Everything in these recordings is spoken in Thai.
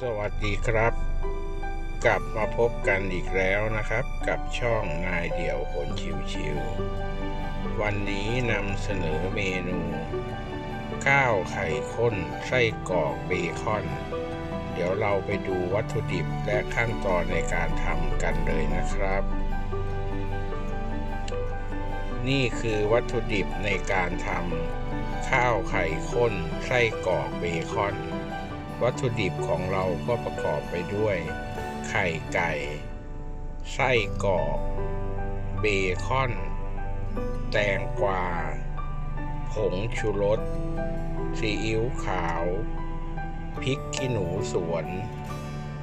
สวัสดีครับ กลับมาพบกันอีกแล้วนะครับ กับช่องนายเดี่ยวคนชิวๆวันนี้นำเสนอเมนูข้าวไข่ข้นไส้กรอกเบคอน เดี๋ยวเราไปดูวัตถุดิบและขั้นตอนในการทำกันเลยนะครับ นี่คือวัตถุดิบในการทำข้าวไข่ข้นไส้กรอกเบคอน วัตถุดิบของเราก็ประกอบไปด้วย ไข่ไก่ ไส้กรอกเบคอน แตงกวา ผงชูรสซีอิ๊วขาว พริกขี้หนูสวน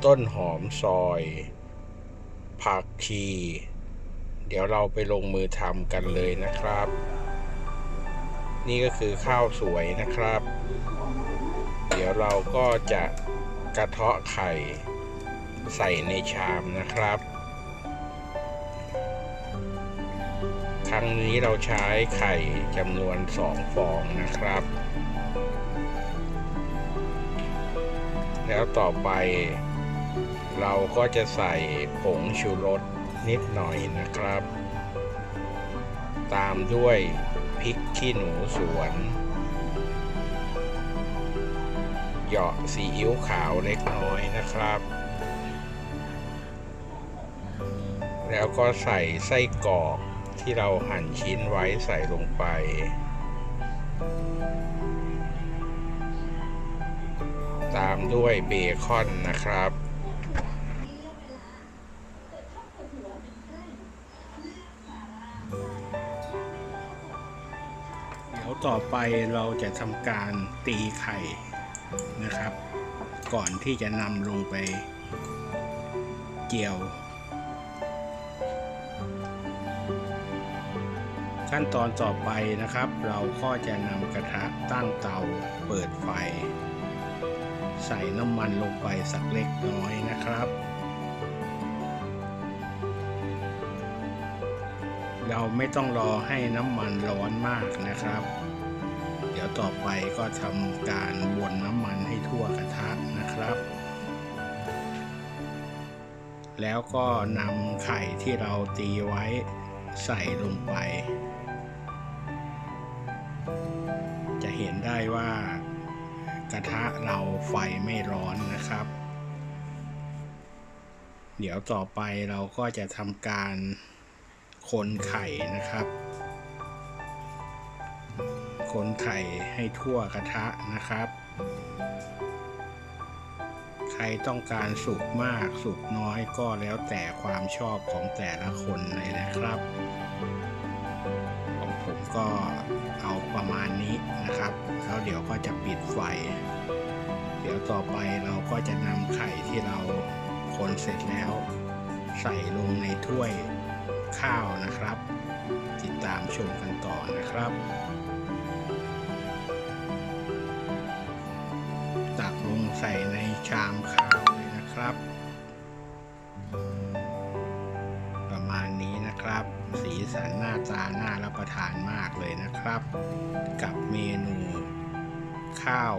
ต้นหอมซอย ผักชี เดี๋ยวเราไปลงมือทำกันเลยนะครับ นี่ก็คือข้าวสวยนะครับ ดี๋ยวเราก็จะกระเทาะไข่ใส่ในชามนะครับ ครั้งนี้เราใช้ไข่จำนวนสองฟองนะครับ แล้วต่อไป เราก็จะใส่ผงชูรสนิดหน่อยนะครับ ตามด้วยพริกขี้หนูสวน เหยาะซีอิ๊วขาวเล็กน้อยนะครับ แล้วก็ใส่ไส้กรอกที่เราหั่นชิ้นไว้ใส่ลงไป ตามด้วยเบคอนนะครับเดี๋ยวต่อไปเราจะทำการตีไข่ นะครับ ก่อนที่จะนำลงไปเกี่ยว ขั้นตอนต่อไปนะครับ เราก็จะนำกระทะตั้งเตาเปิดไฟ ใส่น้ำมันลงไปสักเล็กน้อยนะครับเราไม่ต้องรอให้น้ำมันร้อนมากนะครับ เดี๋ยวต่อไปก็ทำการวนน้ำมันให้ทั่วกระทะนะครับ แล้วก็นำไข่ที่เราตีไว้ใส่ลงไป จะเห็นได้ว่ากระทะเราไฟไม่ร้อนนะครับ เดี๋ยวต่อไปเราก็จะทำการคนไข่นะครับ คนไข่ให้ทั่วกระทะนะครับ ใครต้องการสุกมากสุกน้อยก็แล้วแต่ความชอบของแต่ละคนเลยนะครับ ของผมก็เอาประมาณนี้นะครับ แล้วเดี๋ยวก็จะปิดไฟ เดี๋ยวต่อไปเราก็จะนำไข่ที่เราคนเสร็จแล้ว ใส่ลงในถ้วยข้าวนะครับ ติดตามชมกันต่อนะครับ ใส่ในชามข้าวเลยนะครับ ประมาณนี้นะครับ สีสันหน้าตาน่ารับประทานมากเลยนะครับ กับเมนู ข้าว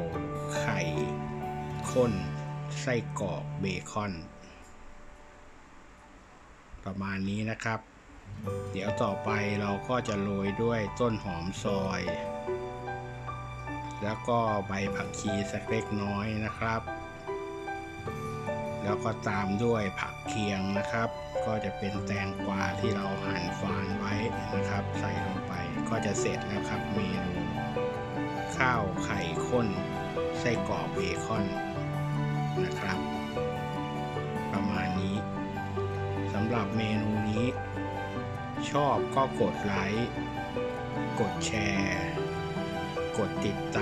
ไข่ข้น ไส้กรอกเบคอน ประมาณนี้นะครับ เดี๋ยวต่อไปเราก็จะโรยด้วยต้นหอมซอย แล้วก็ใบผักชีสักเล็กน้อยนะครับ แล้วก็ตามด้วยผักเคียงนะครับ ก็จะเป็นแตงกวาที่เราหั่นฝานไว้นะครับ ใส่ลงไปก็จะเสร็จแล้วครับเมนูข้าวไข่ข้นไส้กรอกเบคอนนะครับ ประมาณนี้สำหรับเมนูนี้ ชอบก็กดไลค์ กดแชร์ กดติดต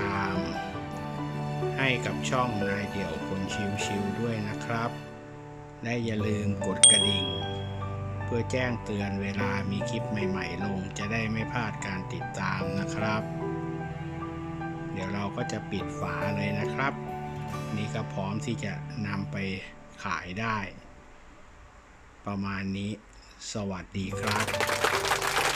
าม กับช่องนายเดี่ยวคนชิวๆด้วยนะครับ และอย่าลืมกดกระดิ่ง เพื่อแจ้งเตือนเวลามีคลิปใหม่ๆ ลงจะได้ไม่พลาดการติดตามนะครับ เดี๋ยวเราก็จะปิดฝาเลยนะครับ นี่ก็พร้อมที่จะนำไปขายได้ ประมาณนี้ สวัสดีครับ